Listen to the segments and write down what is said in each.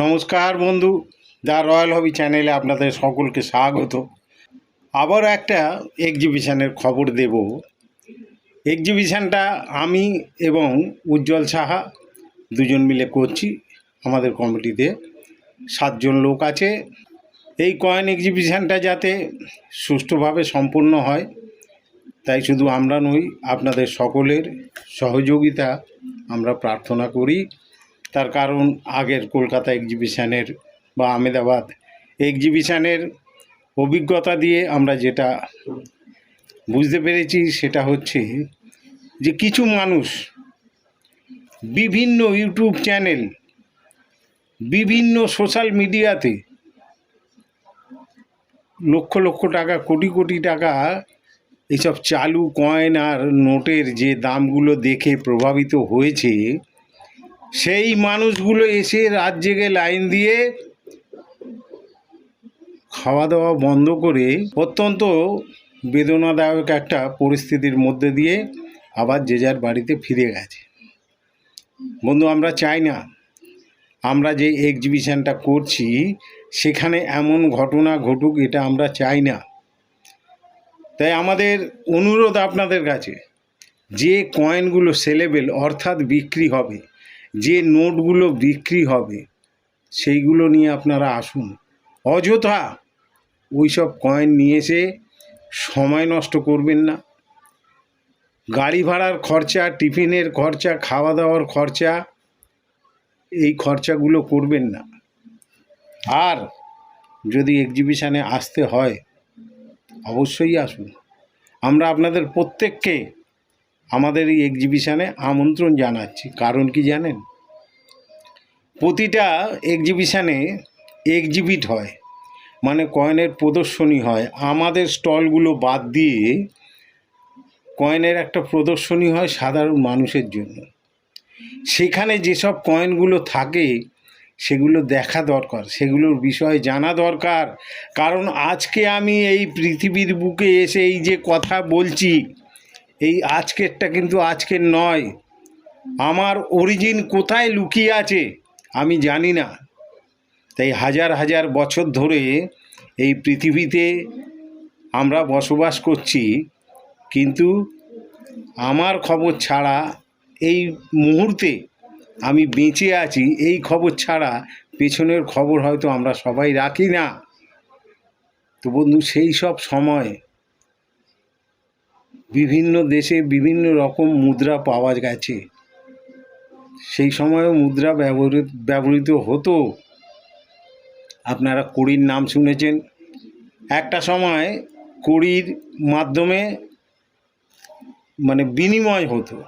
নমস্কার বন্ধু the royal হবি চ্যানেলে আপনাদের সকলকে স্বাগত। আবার একটা এক্সিবিশনের খবর দেব। এক্সিবিশনটা আমি এবং উজ্জ্বল সাহা দুজন মিলে করছি। আমাদের কমিটিতে সাতজন লোক আছে। এই কয়েন এক্সিবিশনটা যাতে সুষ্ঠুভাবে সম্পন্ন হয়, তাই শুধু আমরা নই, আপনাদের সকলের সহযোগিতা আমরা প্রার্থনা করি। তার কারণ আগের কলকাতা এক্সিবিশনের বা আমেদাবাদ এক্সিবিশনের অভিজ্ঞতা দিয়ে আমরা যেটা বুঝতে পেরেছি সেটা হচ্ছে যে কিছু মানুষ বিভিন্ন ইউটিউব চ্যানেল বিভিন্ন সোশ্যাল মিডিয়াতে লক্ষ লক্ষ টাকা, কোটি কোটি টাকা এইসব চালু কয়েন আর নোটের যে দামগুলো দেখে প্রভাবিত হয়েছে সেই মানুষগুলো এসে রাত জেগে লাইন দিয়ে খাওয়া দাওয়া বন্ধ করে অত্যন্ত বেদনাদায়ক একটা পরিস্থিতির মধ্যে দিয়ে আবার যে যার বাড়িতে ফিরে গেছে। বন্ধু, আমরা চাই না। আমরা যে এক্সিবিশনটা করছি, সেখানে এমন ঘটনা ঘটুক, এটা আমরা চাই না। তাই আমাদের অনুরোধ আপনাদের কাছে, যে কয়েনগুলো সেলেবেল অর্থাৎ বিক্রি হবে যে নোটগুলো বিক্রি হবে, সেইগুলো নিয়ে আপনারা আসুন। অযথা ওই সব কয়েন নিয়ে এসে সময় নষ্ট করবেন না। গাড়ি ভাড়ার খরচা, টিফিনের খরচা খাওয়া দাওয়ার খরচা, এই খরচাগুলো করবেন না। আর যদি এক্সিবিশানে আসতে হয়, অবশ্যই আসুন। আমরা আপনাদের প্রত্যেককে আমাদের এই এক্সিবিশানে আমন্ত্রণ জানাচ্ছি। কারণ কি জানেন? প্রতিটা এক্সিবিশানে এক্সিবিট হয় মানে কয়েনের প্রদর্শনী হয়। আমাদের স্টলগুলো বাদ দিয়ে কয়েনের একটা প্রদর্শনী হয় সাধারণ মানুষের জন্য। সেখানে যেসব কয়েনগুলো থাকে, সেগুলো দেখা দরকার, সেগুলোর বিষয়ে জানা দরকার। কারণ আজকে আমি এই পৃথিবীর বুকে এসে এই যে কথা বলছি এই আজকেরটা কিন্তু আজকের নয়। আমার অরিজিন কোথায় লুকিয়ে আছে আমি জানি না। তাই হাজার হাজার বছর ধরে এই পৃথিবীতে আমরা বসবাস করছি। কিন্তু আমার খবর ছাড়া এই মুহূর্তে আমি বেঁচে আছি, এই খবর ছাড়া পেছনের খবর হয়তো আমরা সবাই রাখি না। তো বন্ধু, সেই সব সময় বিভিন্ন দেশে বিভিন্ন রকম মুদ্রা পাওয়া গেছে। সেই সময়ও মুদ্রা ব্যবহৃত ব্যবহৃত হতো। আপনারা কড়ির নাম শুনেছেন। একটা সময় কড়ির মাধ্যমে মানে বিনিময় হতো।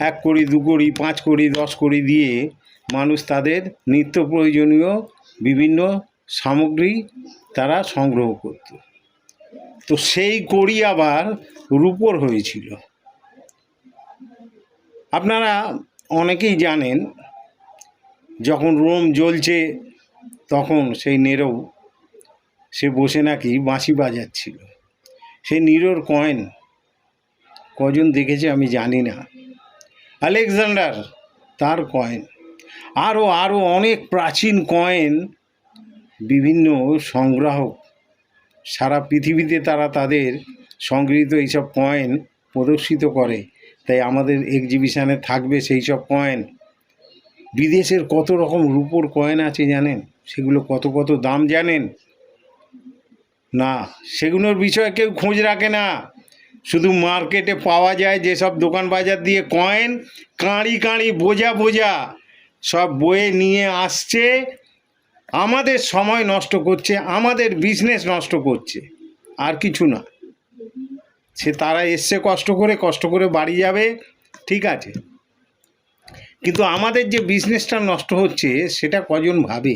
এক কড়ি, দু কড়ি, পাঁচ কড়ি, দশ কড়ি দিয়ে মানুষ তাদের নিত্য প্রয়োজনীয় বিভিন্ন সামগ্রী তারা সংগ্রহ করত। তো সেই কড়ি আবার রূপোর হয়েছিল। আপনারা অনেকেই জানেন, যখন রোম জ্বলছে, তখন সেই নেরো, সে বসে নাকি বাঁশি বাজাচ্ছিল। সেই নিরোর কয়েন, কজন দেখেছে আমি জানি না। আলেকজান্ডার তার কয়েন আরও আরও অনেক প্রাচীন কয়েন বিভিন্ন সংগ্রাহক সারা পৃথিবীতে তারা তাদের সংগৃহীত এইসব কয়েন প্রদর্শিত করে। তাই আমাদের এক্সিবিশানে থাকবে সেই সব কয়েন বিদেশের কত রকম রূপোর কয়েন আছে জানেন? সেগুলো কত কত দাম জানেন? না, সেগুলোর বিষয়ে কেউ খোঁজ রাখে না। শুধু মার্কেটে পাওয়া যায় যেসব দোকান বাজার দিয়ে কয়েন কাঁড়ি কাঁড়ি, বোঝা বোঝা, সব বয়ে নিয়ে আসছে। আমাদের সময় নষ্ট করছে, আমাদের বিজনেস নষ্ট করছে, আর কিছু না। সে তারা এসছে কষ্ট করে কষ্ট করে বাড়ি যাবে, ঠিক আছে। কিন্তু আমাদের যে বিজনেসটা নষ্ট হচ্ছে, সেটা কজন ভাবে?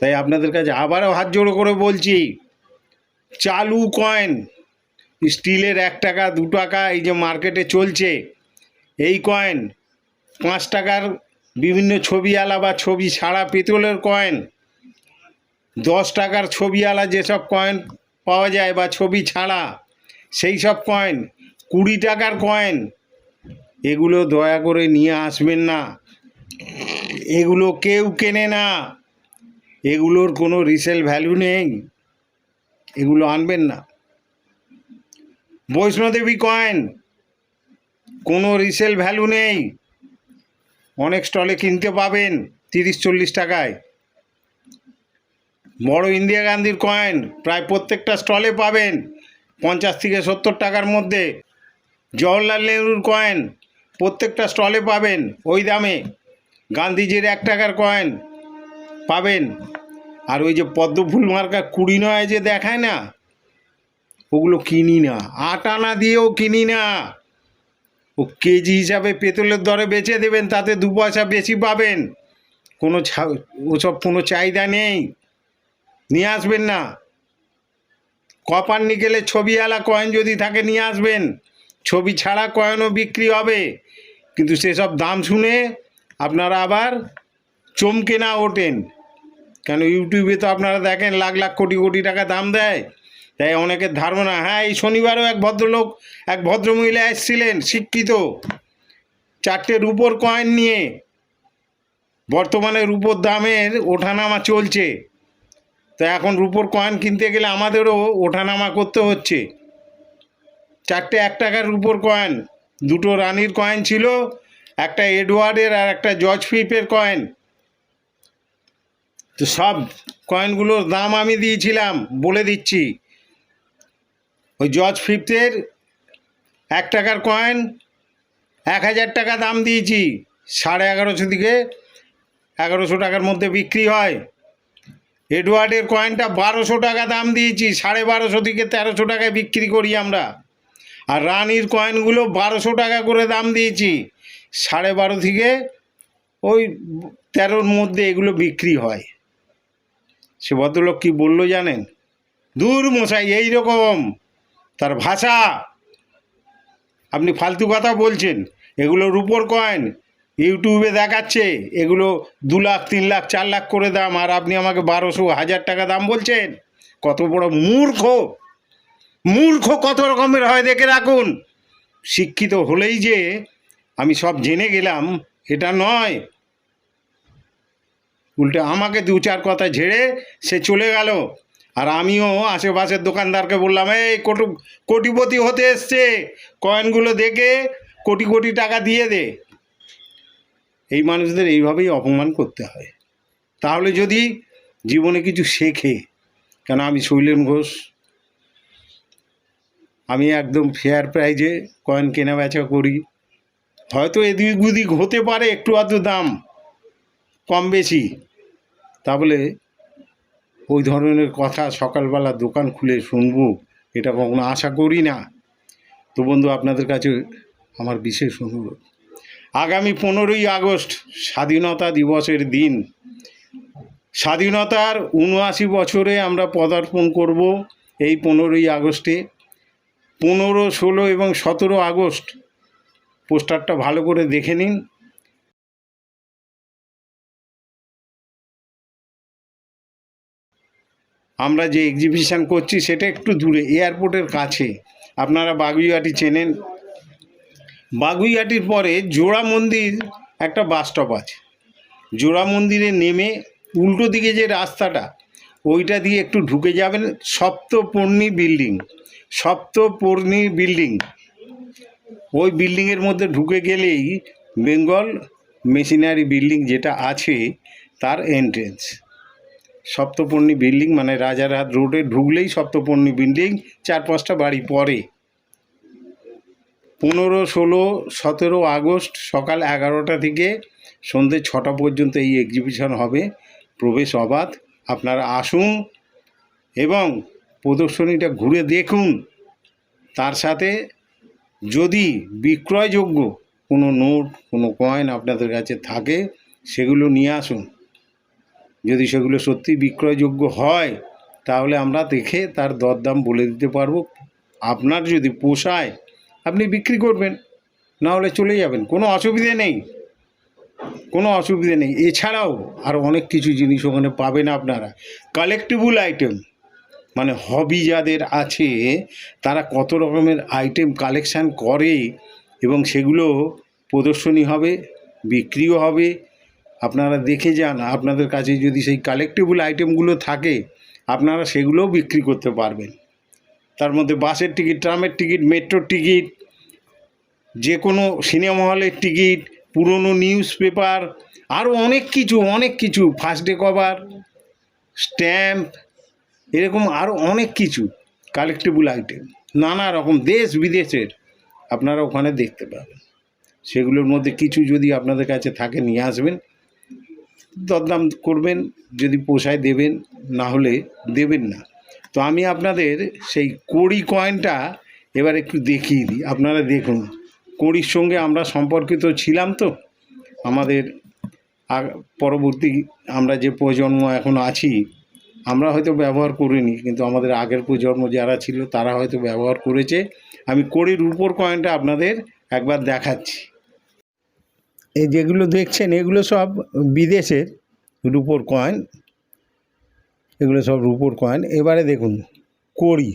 তাই আপনাদের কাছে আবারও হাত জোড়ো করে বলছি, চালু কয়েন স্টিলের এক টাকা, দু টাকা, এই যে মার্কেটে চলছে, এই কয়েন পাঁচ টাকার বিভিন্ন ছবিওয়ালা বা ছবি ছাড়া পেতলের কয়েন দশ টাকার ছবিওয়ালা যেসব কয়েন পাওয়া যায় বা ছবি ছাড়া, সেই সব কয়েন কুড়ি টাকার কয়েন এগুলো দয়া করে নিয়ে আসবেন না। এগুলো কেউ কেনে না। এগুলোর কোনো রিসেল ভ্যালু নেই। এগুলো আনবেন না। বৈষ্ণোদেবী কয়েন কোনো রিসেল ভ্যালু নেই। অনেক স্টলে কিনতে পাবেন তিরিশ চল্লিশ টাকায়। বড় ইন্দিরা গান্ধীর কয়েন প্রায় প্রত্যেকটা স্টলে পাবেন পঞ্চাশ থেকে সত্তর টাকার মধ্যে। জওহরলাল নেহরুর কয়েন প্রত্যেকটা স্টলে পাবেন ওই দামে। গান্ধীজির এক টাকার কয়েন পাবেন। আর ওই যে পদ্ম ফুল মার্কা কুড়ি নয় যে দেখায় না, ওগুলো কিনি না। আট আনা দিয়েও কিনি না। ও কেজি হিসাবে পেতলের দরে বেচে দেবেন, তাতে দু পয়সা বেশি পাবেন। কোনো ওসব কোনো চাহিদা নেই। নিয়ে আসবেন না। কপার নিকেলের ছবিওয়ালা কয়েন যদি থাকে, নিয়ে আসবেন। ছবি ছাড়া কয়েনও বিক্রি হবে। কিন্তু সেসব দাম শুনে আপনারা আবার চমকে না ওঠেন। কেন, ইউটিউবে তো আপনারা দেখেন, লাখ লাখ কোটি কোটি টাকা দাম দেয়। তাই অনেকের ধারণা হ্যাঁ এই শনিবারও এক ভদ্রলোক, এক ভদ্রমহিলা এসেছিলেন, শিক্ষিত। চারটে রুপোর কয়েন নিয়ে। বর্তমানে রুপোর দামের ওঠানামা চলছে। তো এখন রুপোর কয়েন কিনতে গেলে আমাদেরও ওঠানামা করতে হচ্ছে। চারটে এক টাকার রুপোর কয়েন দুটো রানীর কয়েন ছিল, একটা এডওয়ার্ডের আর একটা জর্জ ফিলিপের কয়েন তো সব কয়েনগুলোর দাম আমি দিয়েছিলাম, বলে দিচ্ছি। ওই জর্জ ফিফথের এক টাকার কয়েন এক হাজার টাকা দাম দিয়েছি। সাড়ে এগারোশো দিকে এগারোশো টাকার মধ্যে বিক্রি হয়। এডওয়ার্ডের কয়েনটা বারোশো টাকা দাম দিয়েছি, সাড়ে বারোশো থেকে তেরোশো টাকায় বিক্রি করি আমরা। আর রানির কয়েনগুলো বারোশো টাকা করে দাম দিয়েছি, সাড়ে বারো থেকে ওই তেরোর মধ্যে এগুলো বিক্রি হয়। সে ভদ্রলোক কী বলল জানেন? দূর মশাই এই রকম তার ভাষা। আপনি ফালতু কথা বলছেন, এগুলো রুপোর কয়েন, ইউটিউবে দেখাচ্ছে, এগুলো দু লাখ, তিন লাখ, চার লাখ করে দাম, আর আপনি আমাকে বারোশো, হাজার টাকা দাম বলছেন? কত বড় মূর্খ মূর্খ কত রকমের হয় দেখে রাখুন। শিক্ষিত হলেই যে আমি সব জেনে গেলাম, এটা নয়। উল্টে আমাকে দু চার কথা ঝেড়ে সে চলে গেল। আর আমিও আশেপাশের দোকানদারকে বললাম, এই কোটি, কোটিপতি হতে এসছে। কয়েনগুলো দেখে কোটি কোটি টাকা দিয়ে দে। এই মানুষদের এইভাবেই অপমান করতে হয়। তাহলে যদি জীবনে কিছু শেখে, কেন আমি শৈলেন ঘোষ? আমি একদম ফেয়ার প্রাইজে কয়েন কেনা বেচা করি। হয়তো এদিক ওদিক হতে পারে একটু আধটু দাম, কম বেশি। তা বলে ওই ধরনের কথা সকালবেলা দোকান খুলে শুনব, এটা কখনো আশা করি না। তো বন্ধু, আপনাদের কাছে আমার বিশেষ অনুরোধ। আগামী পনেরোই আগস্ট স্বাধীনতা দিবসের দিন, স্বাধীনতার উনআশি বছরে আমরা পদার্পণ করব এই পনেরোই আগস্টে। পনেরো, ষোলো এবং সতেরো আগস্ট পোস্টারটা ভালো করে দেখে নিন। আমরা যে এক্সিবিশন করছি সেটা একটু দূরে এয়ারপোর্টের কাছে। আপনারা বাগুইহাটি চেনেন। বাগুইহাটির পরে জোড়া মন্দির একটা বাস স্টপ আছে। জোড়া মন্দিরে নেমে উল্টো দিকে যে রাস্তাটা, ওইটা দিয়ে একটু ঢুকে যাবেন সপ্তপর্ণী বিল্ডিং সপ্তপর্ণী বিল্ডিং ওই বিল্ডিংয়ের মধ্যে ঢুকে গেলেই বেঙ্গল মেশিনারি বিল্ডিং যেটা আছে, তার এন্ট্রেন্স সপ্তপর্ণী বিল্ডিং মানে রাজারহাট রোডে ঢুকলেই সপ্তপর্ণী বিল্ডিং, চার পাঁচটা বাড়ি পরে। পনেরো, ষোলো, সতেরো আগস্ট সকাল এগারোটা থেকে সন্ধ্যে ছটা পর্যন্ত এই এক্সিবিশন হবে। প্রবেশ অবাধ। আপনারা আসুন এবং প্রদর্শনীটা ঘুরে দেখুন। তার সাথে যদি বিক্রয়যোগ্য কোনো নোট, কোনো কয়েন আপনাদের কাছে থাকে, সেগুলো নিয়ে আসুন। যদি সেগুলো সত্যি বিক্রয়যোগ্য হয়, তাহলে আমরা দেখে তার দরদাম বলে দিতে পারব। আপনার যদি পোষায়, আপনি বিক্রি করবেন, না হলে চলে যাবেন। কোনো অসুবিধে নেই। কোনো অসুবিধে নেই। এছাড়াও আরও অনেক কিছু জিনিস ওখানে পাবেন আপনারা। কালেক্টিবল আইটেম মানে হবি যাদের আছে, তারা কত রকমের আইটেম কালেকশান করে এবং সেগুলো প্রদর্শনী হবে, বিক্রিও হবে আপনারা দেখে যান, আপনাদের কাছে যদি সেই কালেক্টেবল আইটেমগুলো থাকে, আপনারা সেগুলোও বিক্রি করতে পারবেন। তার মধ্যে বাসের টিকিট, ট্রামের টিকিট, মেট্রোর টিকিট যে কোনো সিনেমা হলের টিকিট, পুরনো নিউজ পেপার, আরও অনেক কিছু অনেক কিছু ফার্স্ট ডে কভার স্ট্যাম্প এরকম আরও অনেক কিছু কালেক্টেবল আইটেম নানা রকম দেশ বিদেশের আপনারা ওখানে দেখতে পাবেন। সেগুলোর মধ্যে কিছু যদি আপনাদের কাছে থাকে, নিয়ে আসবেন। দরদাম করবেন, যদি পোষায় দেবেন, না হলে দেবেন না। তো আমি আপনাদের সেই কড়ি কয়েনটা এবার একটু দেখিয়ে দিই। আপনারা দেখুন, কড়ির সঙ্গে আমরা সম্পর্কিত ছিলাম তো। আমাদের পরবর্তী আমরা যে প্রজন্ম এখন আছি, আমরা হয়তো ব্যবহার করিনি, কিন্তু আমাদের আগের প্রজন্ম যারা ছিল, তারা হয়তো ব্যবহার করেছে। আমি কড়ির উপর কয়েনটা আপনাদের একবার দেখাচ্ছি। এই যেগুলো দেখছেন, এগুলো সব বিদেশের রুপোর কয়েন এগুলো সব রুপোর কয়েন এবারে দেখুন, কড়ি।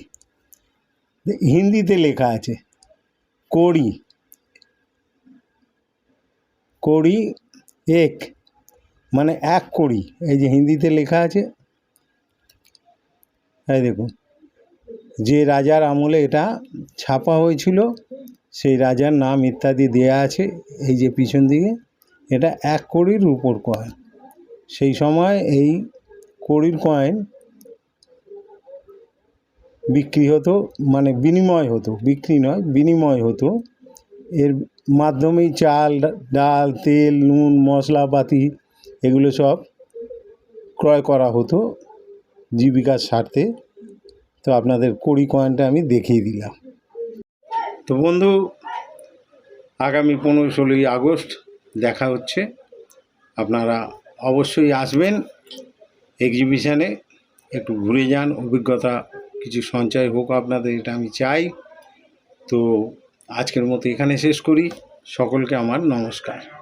হিন্দিতে লেখা আছে, কড়ি। কড়ি এক মানে এক কড়ি। এই যে হিন্দিতে লেখা আছে, এই দেখুন, যে রাজার আমলে এটা ছাপা হয়েছিল সেই রাজার নাম ইত্যাদি দেয়া আছে এই যে পিছন দিকে, এটা এক কড়ির উপর কয়েন সেই সময় এই কড়ির কয়েন বিক্রি হতো মানে বিনিময় হতো, বিক্রি নয়, বিনিময় হতো। এর মাধ্যমেই চাল, ডাল, তেল, নুন, মশলাপাতি এগুলো সব ক্রয় করা হতো জীবিকার স্বার্থে। তো আপনাদের কড়ি কয়েনটা আমি দেখিয়ে দিলাম। তো বন্ধু, আগামী পনেরো ষোলোই আগস্ট দেখা হচ্ছে। আপনারা অবশ্যই আসবেন এক্সিবিশানে একটু ঘুরে যান, অভিজ্ঞতা কিছু সঞ্চয় হোক আপনাদের, এটা আমি চাই। তো আজকের মতো এখানে শেষ করি। সকলকে আমার নমস্কার।